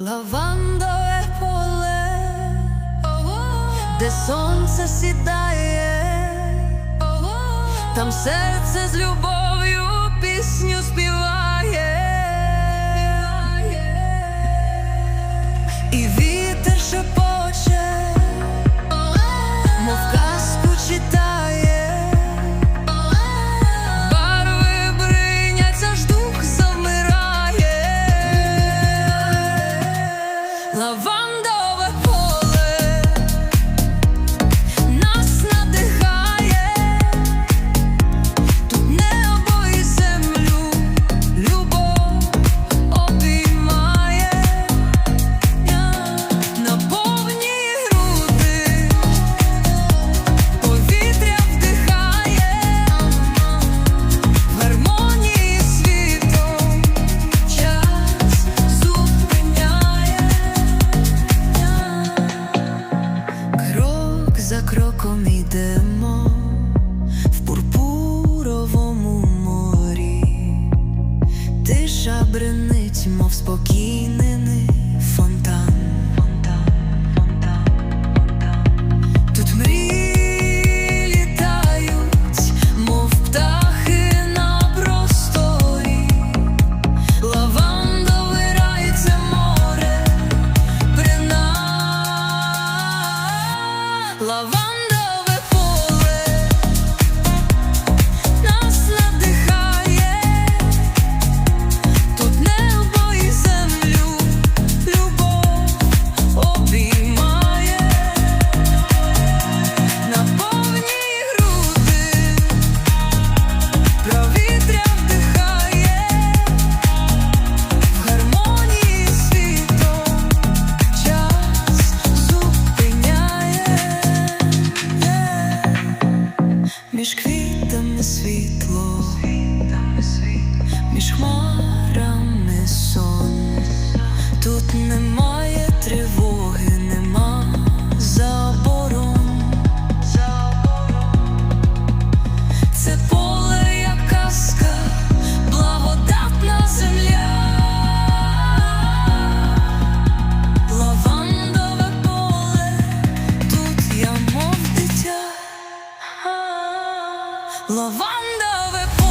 лавандове поле, де сонце сідає, там серце з любов'ю пісню співає. змінений. mich quälen. лавандове поле.